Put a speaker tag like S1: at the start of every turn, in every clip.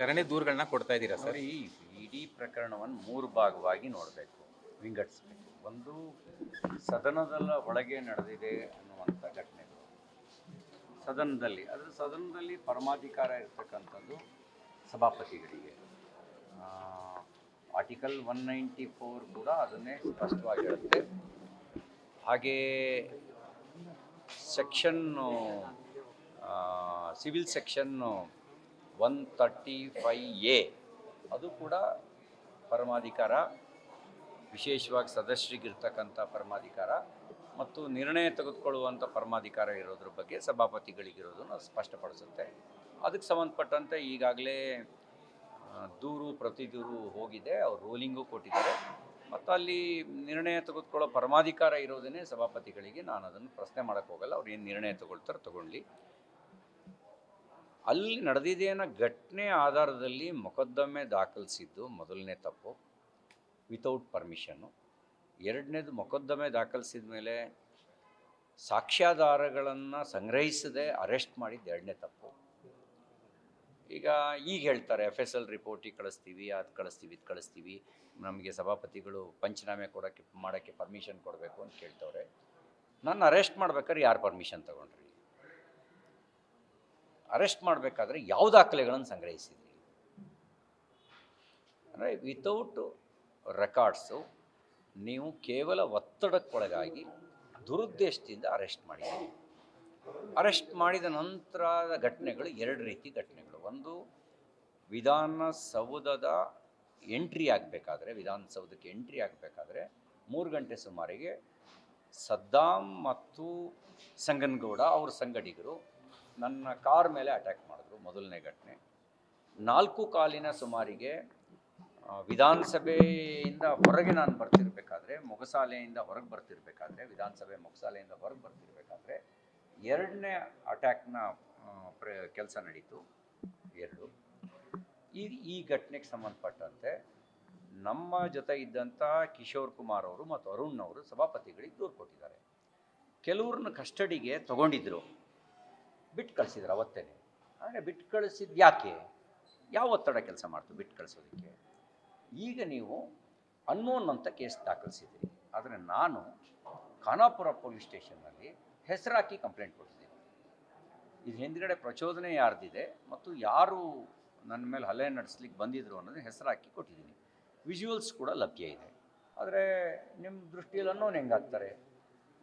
S1: ಸರಣಿ ದೂರುಗಳನ್ನ ಕೊಡ್ತಾ ಇದ್ದೀರಾ ಸರ್?
S2: ಈ ಇಡೀ ಪ್ರಕರಣವನ್ನು ಮೂರು ಭಾಗವಾಗಿ ನೋಡಬೇಕು, ವಿಂಗಡಿಸಬೇಕು. ಒಂದು ಸದನದಲ್ಲ ಒಳಗೆ ನಡೆದಿದೆ ಅನ್ನುವಂಥ ಘಟನೆಗಳು ಸದನದಲ್ಲಿ, ಅದರ ಸದನದಲ್ಲಿ ಪರಮಾಧಿಕಾರ ಇರ್ತಕ್ಕಂಥದ್ದು ಸಭಾಪತಿಗಳಿಗೆ. ಆರ್ಟಿಕಲ್ ಒನ್ ನೈಂಟಿ ಫೋರ್ ಕೂಡ ಅದನ್ನೇ ಸ್ಪಷ್ಟವಾಗಿ ಹೇಳುತ್ತೆ. ಹಾಗೇ section civil section one thirty five A ಅದು ಕೂಡ ಪರಮಾಧಿಕಾರ, ವಿಶೇಷವಾಗಿ ಸದಸ್ಯರಿಗಿರ್ತಕ್ಕಂಥ ಪರಮಾಧಿಕಾರ ಮತ್ತು ನಿರ್ಣಯ ತೆಗೆದುಕೊಳ್ಳುವಂಥ ಪರಮಾಧಿಕಾರ ಇರೋದ್ರ ಬಗ್ಗೆ ಸಭಾಪತಿಗಳಿಗಿರೋದನ್ನು ಸ್ಪಷ್ಟಪಡಿಸುತ್ತೆ. ಅದಕ್ಕೆ ಸಂಬಂಧಪಟ್ಟಂತೆ ಈಗಾಗಲೇ ದೂರು ಪ್ರತಿ ದೂರು ಹೋಗಿದೆ, ಅವ್ರು ರೂಲಿಂಗು ಕೊಟ್ಟಿದ್ದಾರೆ. ಮತ್ತು ಅಲ್ಲಿ ನಿರ್ಣಯ ತೆಗೆದುಕೊಳ್ಳೋ ಪರಮಾಧಿಕಾರ ಇರೋದನ್ನೇ ಸಭಾಪತಿಗಳಿಗೆ ನಾನು ಅದನ್ನು ಪ್ರಶ್ನೆ ಮಾಡೋಕ್ಕೆ ಹೋಗಲ್ಲ. ಅವ್ರು ಏನು ನಿರ್ಣಯ ತಗೊಳ್ತಾರೆ ತಗೊಳ್ಳಿ. ಅಲ್ಲಿ ನಡೆದಿದ್ದೇನ ಘಟನೆ ಆಧಾರದಲ್ಲಿ ಮೊಕದ್ದಮೆ ದಾಖಲಿಸಿದ್ದು ಮೊದಲನೇ ತಪ್ಪು ವಿತೌಟ್ ಪರ್ಮಿಷನ್ನು ಎರಡನೇದು ಮೊಕದ್ದಮೆ ದಾಖಲಿಸಿದ ಮೇಲೆ ಸಾಕ್ಷ್ಯಾಧಾರಗಳನ್ನು ಸಂಗ್ರಹಿಸದೆ ಅರೆಸ್ಟ್ ಮಾಡಿದ್ದು ಎರಡನೇ ತಪ್ಪು. ಈಗ ಈಗ ಹೇಳ್ತಾರೆ ಎಫ್ ಎಸ್ ಎಲ್ ರಿಪೋರ್ಟಿಗೆ ಕಳಿಸ್ತೀವಿ, ಅದು ಕಳಿಸ್ತೀವಿ, ಇದು ಕಳಿಸ್ತೀವಿ, ನಮಗೆ ಸಭಾಪತಿಗಳು ಪಂಚನಾಮೆ ಕೊಡೋಕ್ಕೆ, ಮಾಡೋಕ್ಕೆ ಪರ್ಮಿಷನ್ ಕೊಡಬೇಕು ಅಂತ ಕೇಳ್ತವ್ರೆ. ನನ್ನ ಅರೆಸ್ಟ್ ಮಾಡ್ಬೇಕಾದ್ರೆ ಯಾರು ಪರ್ಮಿಷನ್ ತಗೊಂಡ್ರಿ? ಅರೆಸ್ಟ್ ಮಾಡಬೇಕಾದ್ರೆ ಯಾವ ದಾಖಲೆಗಳನ್ನು ಸಂಗ್ರಹಿಸಿದ್ರಿ? ಅಂದರೆ ವಿತೌಟ್ ರೆಕಾರ್ಡ್ಸು ನೀವು ಕೇವಲ ಒತ್ತಡಕ್ಕೊಳಗಾಗಿ ದುರುದ್ದೇಶದಿಂದ ಅರೆಸ್ಟ್ ಮಾಡಿದ್ದೀರಿ ಅರೆಸ್ಟ್ ಮಾಡಿದ ನಂತರದ ಘಟನೆಗಳು ಎರಡು ರೀತಿ ಘಟನೆಗಳು. ಒಂದು, ವಿಧಾನಸೌಧದ ಎಂಟ್ರಿ ಆಗಬೇಕಾದ್ರೆ, ವಿಧಾನಸೌಧಕ್ಕೆ ಎಂಟ್ರಿ ಆಗಬೇಕಾದ್ರೆ ಮೂರು ಗಂಟೆ ಸುಮಾರಿಗೆ ಸದ್ದಾಂ ಮತ್ತು ಸಂಗನಗೌಡ ಅವ್ರ ಸಂಗಡಿಗರು ನನ್ನ ಕಾರ್ ಮೇಲೆ ಅಟ್ಯಾಕ್ ಮಾಡಿದ್ರು ಮೊದಲನೇ ಘಟನೆ. ನಾಲ್ಕು ಕಾಲಿನ ಸುಮಾರಿಗೆ ವಿಧಾನಸಭೆಯಿಂದ ಹೊರಗೆ ನಾನು ಬರ್ತಿರ್ಬೇಕಾದ್ರೆ, ಮೊಗಸಾಲೆಯಿಂದ ಹೊರಗೆ ಬರ್ತಿರ್ಬೇಕಾದ್ರೆ, ವಿಧಾನಸಭೆ ಮೊಗಸಾಲೆಯಿಂದ ಹೊರಗೆ ಬರ್ತಿರ್ಬೇಕಾದ್ರೆ ಎರಡನೇ ಅಟ್ಯಾಕ್ನ ಪ್ರ, ಕೆಲಸ ನಡೀತು. ಎರಡು. ಈ ಈ ಘಟನೆಗೆ ಸಂಬಂಧಪಟ್ಟಂತೆ ನಮ್ಮ ಜೊತೆ ಇದ್ದಂಥ ಕಿಶೋರ್ ಕುಮಾರ್ ಅವರು ಮತ್ತು ಅರುಣ್ ಅವರು ಸಭಾಪತಿಗಳಿಗೆ ದೂರು ಕೊಟ್ಟಿದ್ದಾರೆ. ಕೆಲವ್ರನ್ನ ಕಸ್ಟಡಿಗೆ ತಗೊಂಡಿದ್ರು. ಬಿಟ್ಟು ಕಳಿಸಿದ್ರು ಅವತ್ತೇನೆ. ಆದರೆ ಬಿಟ್ಟು ಕಳಿಸಿದ್ದು ಯಾಕೆ? ಯಾವ ಒತ್ತಡ ಕೆಲಸ ಮಾಡ್ತು ಬಿಟ್ಟು ಕಳಿಸೋದಕ್ಕೆ? ಈಗ ನೀವು ಅನ್ನೋನ್ ಅಂತ ಕೇಸ್ ದಾಖಲಿಸಿದ್ದೀರಿ ಆದರೆ ನಾನು ಖಾನಾಪುರ ಪೊಲೀಸ್ ಸ್ಟೇಷನ್ನಲ್ಲಿ ಹೆಸರಾಕಿ ಕಂಪ್ಲೇಂಟ್ ಕೊಟ್ಟಿದ್ದೀನಿ. ಇದು ಹಿಂದ್ಗಡೆ ಪ್ರಚೋದನೆ ಯಾರ್ದಿದೆ ಮತ್ತು ಯಾರು ನನ್ನ ಮೇಲೆ ಹಲ್ಲೆ ನಡೆಸ್ಲಿಕ್ಕೆ ಬಂದಿದ್ರು ಅನ್ನೋದನ್ನ ಹೆಸರಾಕಿ ಕೊಟ್ಟಿದ್ದೀನಿ. ವಿಜುವಲ್ಸ್ ಕೂಡ ಲಭ್ಯ ಇದೆ. ಆದರೆ ನಿಮ್ಮ ದೃಷ್ಟಿಯಲ್ಲಿ ಅನ್ನೋನು ಹೆಂಗಾಗ್ತಾರೆ?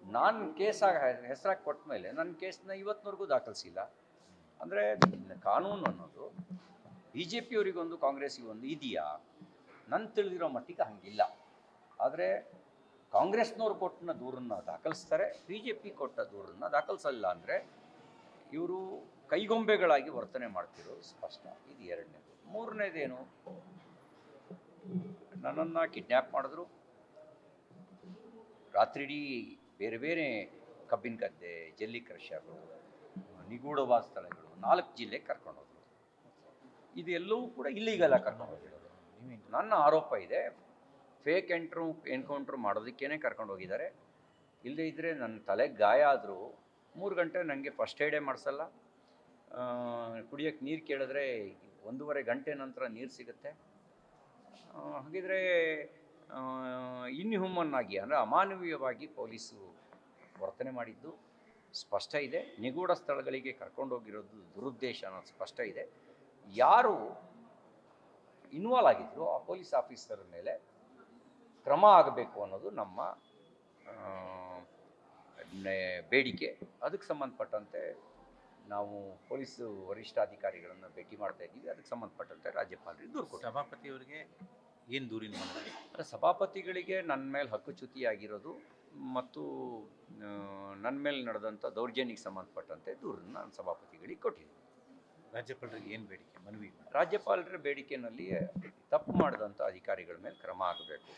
S2: ನಾನು ಕೇಸ್ ಹೆಸರಾಗಿ ಕೊಟ್ಟ ಮೇಲೆ ನನ್ನ ಕೇಸನ್ನ ಇವತ್ತಿನವರೆಗೂ ದಾಖಲಿಸಿಲ್ಲ. ಅಂದರೆ ಕಾನೂನು ಅನ್ನೋದು ಬಿ ಜೆ ಪಿಯವರಿಗೊಂದು ಕಾಂಗ್ರೆಸ್ಸಿಗೊಂದು ಇದೆಯಾ? ನನ್ನ ತಿಳಿದಿರೋ ಮಟ್ಟಿಗೆ ಹಂಗಿಲ್ಲ. ಆದರೆ ಕಾಂಗ್ರೆಸ್ನವ್ರು ಕೊಟ್ಟನ ದೂರನ್ನ ದಾಖಲಿಸ್ತಾರೆ ಬಿ ಜೆ ಪಿ ಕೊಟ್ಟ ದೂರನ್ನು ದಾಖಲಿಸಲ್ಲ ಅಂದರೆ ಇವರು ಕೈಗೊಂಬೆಗಳಾಗಿ ವರ್ತನೆ ಮಾಡ್ತಿರೋದು ಸ್ಪಷ್ಟ ಇದು ಎರಡನೇದು. ಮೂರನೇದೇನು? ನನ್ನನ್ನು ಕಿಡ್ನ್ಯಾಪ್ ಮಾಡಿದ್ರು. ರಾತ್ರಿಡೀ ಬೇರೆ ಬೇರೆ ಕಬ್ಬಿನ ಗದ್ದೆ, ಜಲ್ಲಿ ಕ್ರಷರು ನಿಗೂಢವಾದ ಸ್ಥಳಗಳು, ನಾಲ್ಕು ಜಿಲ್ಲೆಗೆ ಕರ್ಕೊಂಡು ಹೋದ್ರು. ಇದೆಲ್ಲವೂ ಕೂಡ ಇಲ್ಲಿಗೆಲ್ಲ ಕರ್ಕೊಂಡು ಹೋಗಿರೋದು. ನನ್ನ ಆರೋಪ ಇದೆ ಫೇಕ್ ಎಂಟ್ರು ಎನ್ಕೌಂಟ್ರ್ ಮಾಡೋದಕ್ಕೇನೆ ಕರ್ಕೊಂಡು ಹೋಗಿದ್ದಾರೆ. ಇಲ್ಲದೇ ಇದ್ದರೆ ನನ್ನ ತಲೆಗೆ ಗಾಯ ಆದರೂ ಮೂರು ಗಂಟೆ ನನಗೆ ಫಸ್ಟ್ ಏಡೇ ಮಾಡಿಸಲ್ಲ. ಕುಡಿಯೋಕ್ಕೆ ನೀರು ಕೇಳಿದ್ರೆ ಒಂದೂವರೆ ಗಂಟೆ ನಂತರ ನೀರು ಸಿಗುತ್ತೆ. ಹಾಗಿದ್ರೆ ಇನ್ಹ್ಯೂಮನ್ ಆಗಿ, ಅಂದರೆ ಅಮಾನವೀಯವಾಗಿ ಪೊಲೀಸು ವರ್ತನೆ ಮಾಡಿದ್ದು ಸ್ಪಷ್ಟ ಇದೆ. ನಿಗೂಢ ಸ್ಥಳಗಳಿಗೆ ಕರ್ಕೊಂಡೋಗಿರೋದು ದುರುದ್ದೇಶ ಅನ್ನೋದು ಸ್ಪಷ್ಟ ಇದೆ. ಯಾರು ಇನ್ವಾಲ್ವ್ ಆಗಿದ್ರು ಆ ಪೊಲೀಸ್ ಆಫೀಸರ್ ಮೇಲೆ ಕ್ರಮ ಆಗಬೇಕು ಅನ್ನೋದು ನಮ್ಮ ಬೇಡಿಕೆ. ಅದಕ್ಕೆ ಸಂಬಂಧಪಟ್ಟಂತೆ ನಾವು ಪೊಲೀಸ್ ವರಿಷ್ಠಾಧಿಕಾರಿಗಳನ್ನು ಭೇಟಿ ಮಾಡ್ತಾ ಇದ್ದೀವಿ. ಅದಕ್ಕೆ ಸಂಬಂಧಪಟ್ಟಂತೆ ರಾಜ್ಯಪಾಲರಿಗೆ ದೂರು
S1: ಸಭಾಪತಿಯವರಿಗೆ ಏನು ದೂರಿನ ಮನವಿ
S2: ಅಂದರೆ ಸಭಾಪತಿಗಳಿಗೆ ನನ್ನ ಮೇಲೆ ಹಕ್ಕುಚ್ಯುತಿಯಾಗಿರೋದು ಮತ್ತು ನನ್ನ ಮೇಲೆ ನಡೆದಂಥ ದೌರ್ಜನ್ಯಕ್ಕೆ ಸಂಬಂಧಪಟ್ಟಂತೆ ದೂರನ್ನು ನಾನು ಸಭಾಪತಿಗಳಿಗೆ ಕೊಟ್ಟಿದ್ದೀನಿ.
S1: ರಾಜ್ಯಪಾಲರಿಗೆ ಏನು ಬೇಡಿಕೆ ಮನವಿ
S2: ರಾಜ್ಯಪಾಲರ ಬೇಡಿಕೆನಲ್ಲಿ ತಪ್ಪು ಮಾಡಿದಂಥ ಅಧಿಕಾರಿಗಳ ಮೇಲೆ ಕ್ರಮ ಆಗಬೇಕು.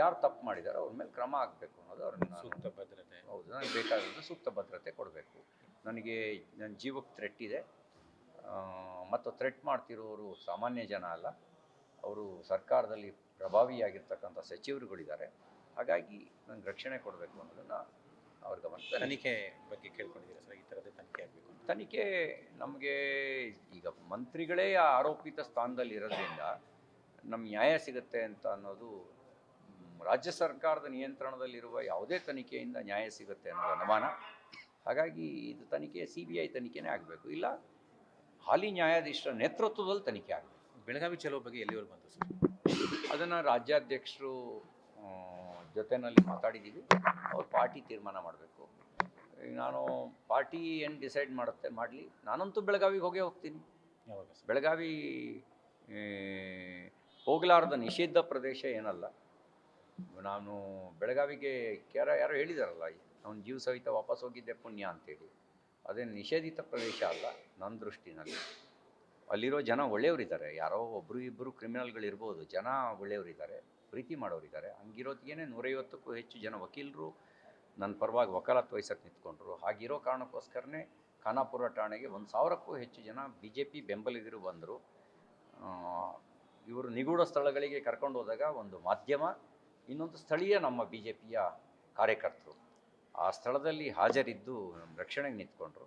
S2: ಯಾರು ತಪ್ಪು ಮಾಡಿದಾರೋ ಅವ್ರ ಮೇಲೆ ಕ್ರಮ ಆಗಬೇಕು ಅನ್ನೋದು ಅವ್ರನ್ನ
S1: ಸೂಕ್ತ ಭದ್ರತೆ.
S2: ಹೌದು ನನಗೆ ಬೇಕಾದದ್ದು ಸೂಕ್ತ ಭದ್ರತೆ ಕೊಡಬೇಕು. ನನಗೆ ನನ್ನ ಜೀವಕ್ಕೆ ಥ್ರೆಟ್ ಇದೆ. ಮತ್ತು ಥ್ರೆಟ್ ಮಾಡ್ತಿರೋರು ಸಾಮಾನ್ಯ ಜನ ಅಲ್ಲ. ಅವರು ಸರ್ಕಾರದಲ್ಲಿ ಪ್ರಭಾವಿಯಾಗಿರ್ತಕ್ಕಂಥ ಸಚಿವರುಗಳಿದ್ದಾರೆ. ಹಾಗಾಗಿ ನನಗೆ ರಕ್ಷಣೆ ಕೊಡಬೇಕು ಅನ್ನೋದನ್ನು ಅವ್ರ ಗಮನ ತನಿಖೆ
S1: ಬಗ್ಗೆ ಕೇಳ್ಕೊಂಡಿದ್ದೀರಾ ಸರ್? ಈ ಥರದ್ದು ತನಿಖೆ ಆಗಬೇಕು
S2: ತನಿಖೆ ನಮಗೆ ಈಗ ಮಂತ್ರಿಗಳೇ ಆರೋಪಿತ ಸ್ಥಾನದಲ್ಲಿ ಇರೋದ್ರಿಂದ ನಮ್ಮ ನ್ಯಾಯ ಸಿಗುತ್ತೆ ಅಂತ ಅನ್ನೋದು ರಾಜ್ಯ ಸರ್ಕಾರದ ನಿಯಂತ್ರಣದಲ್ಲಿರುವ ಯಾವುದೇ ತನಿಖೆಯಿಂದ ನ್ಯಾಯ ಸಿಗುತ್ತೆ ಅನ್ನೋದು ಅನುಮಾನ. ಹಾಗಾಗಿ ಇದು ತನಿಖೆ ಸಿ ಬಿ ಐ ತನಿಖೆನೇ ಆಗಬೇಕು. ಇಲ್ಲ ಹಾಲಿ ನ್ಯಾಯಾಧೀಶರ ನೇತೃತ್ವದಲ್ಲಿ ತನಿಖೆ ಆಗಬೇಕು.
S1: ಬೆಳಗಾವಿ ಚಲೋ ಬಗ್ಗೆ ಎಲ್ಲಿವರೆಗೆ ಬಂತು ಸರ್?
S2: ಅದನ್ನು ರಾಜ್ಯಾಧ್ಯಕ್ಷರು ಜೊತೆಯಲ್ಲಿ ಜೊತೆನಲ್ಲಿ ಮಾತಾಡಿದ್ದೀವಿ ಅವ್ರು ಪಾರ್ಟಿ ತೀರ್ಮಾನ ಮಾಡಬೇಕು. ಈಗ ನಾನು ಪಾರ್ಟಿ ಏನು ಡಿಸೈಡ್ ಮಾಡುತ್ತೆ ಮಾಡಲಿ. ನಾನಂತೂ ಬೆಳಗಾವಿಗೆ ಹೋಗೇ ಹೋಗ್ತೀನಿ. ಬೆಳಗಾವಿ ಹೋಗಲಾರ್ದ ಹೋಗಲಾರದ ನಿಷಿದ್ಧ ಪ್ರದೇಶ ಏನಲ್ಲ. ನಾನು ಬೆಳಗಾವಿಗೆ ಯಾರ ಯಾರೋ ಹೇಳಿದಾರಲ್ಲ ಅವನ ಜೀವ ಸಹಿತ ವಾಪಸ್ ಹೋಗಿದ್ದೆ ಪುಣ್ಯ ಅಂತೇಳಿ. ಅದೇನು ನಿಷೇಧಿತ ಪ್ರದೇಶ ಅಲ್ಲ ನನ್ನ ದೃಷ್ಟಿನಲ್ಲಿ. ಅಲ್ಲಿರೋ ಜನ ಒಳ್ಳೆಯವರಿದ್ದಾರೆ. ಯಾರೋ ಒಬ್ಬರು ಇಬ್ಬರು ಕ್ರಿಮಿನಲ್ಗಳಿರ್ಬೋದು ಜನ ಒಳ್ಳೆಯವರಿದ್ದಾರೆ, ಪ್ರೀತಿ ಮಾಡೋರಿದ್ದಾರೆ. ಹಂಗಿರೋದ್ಗೇನೆ ನೂರೈವತ್ತಕ್ಕೂ ಹೆಚ್ಚು ಜನ ವಕೀಲರು ನನ್ನ ಪರವಾಗಿ ವಕಾಲತ್ ವಹಿಸಕ್ಕೆ ನಿಂತ್ಕೊಂಡ್ರು. ಹಾಗಿರೋ ಕಾರಣಕ್ಕೋಸ್ಕರನೇ ಖಾನಾಪುರ ಠಾಣೆಗೆ ಒಂದು ಸಾವಿರಕ್ಕೂ ಹೆಚ್ಚು ಜನ ಬಿ ಜೆ ಪಿ ಬೆಂಬಲಿಗರು ಬಂದರು. ಇವರು ನಿಗೂಢ ಸ್ಥಳಗಳಿಗೆ ಕರ್ಕೊಂಡು ಹೋದಾಗ ಒಂದು ಮಾಧ್ಯಮ, ಇನ್ನೊಂದು ಸ್ಥಳೀಯ ನಮ್ಮ ಬಿ ಜೆ ಪಿಯ ಕಾರ್ಯಕರ್ತರು ಆ ಸ್ಥಳದಲ್ಲಿ ಹಾಜರಿದ್ದು ರಕ್ಷಣೆಗೆ ನಿಂತ್ಕೊಂಡ್ರು.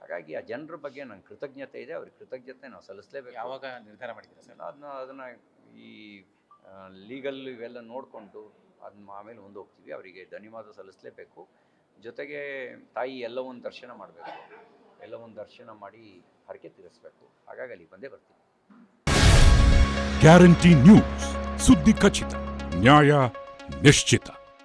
S2: ಹಾಗಾಗಿ ಆ ಜನರ ಬಗ್ಗೆ ನಂಗೆ ಕೃತಜ್ಞತೆ ಇದೆ ಅವ್ರಿಗೆ ಕೃತಜ್ಞತೆ ನಾವು ಸಲ್ಲಿಸಲೇಬೇಕು.
S1: ಯಾವಾಗ ನಿರ್ಧಾರ ಮಾಡಿದ್ದೀರಾ ಸರ್?
S2: ಅದನ್ನ ಅದನ್ನು ಈ ಲೀಗಲ್ ಇವೆಲ್ಲ ನೋಡಿಕೊಂಡು ಅದನ್ನ ಆಮೇಲೆ ಮುಂದೆ ಹೋಗ್ತೀವಿ ಅವರಿಗೆ ಧನ್ಯವಾದ ಸಲ್ಲಿಸಲೇಬೇಕು. ಜೊತೆಗೆ ತಾಯಿ ಎಲ್ಲವನ್ನು ದರ್ಶನ ಮಾಡಬೇಕು ಎಲ್ಲವನ್ನು ದರ್ಶನ ಮಾಡಿ ಹರಕೆ ತೀರಿಸಬೇಕು. ಹಾಗಾಗಿ ಅಲ್ಲಿ ಬಂದೇ ಬರ್ತೀವಿ
S3: ಗ್ಯಾರಂಟಿ ನ್ಯೂಸ್ ಸುದ್ದಿ ಖಚಿತ ನ್ಯಾಯ ನಿಶ್ಚಿತ.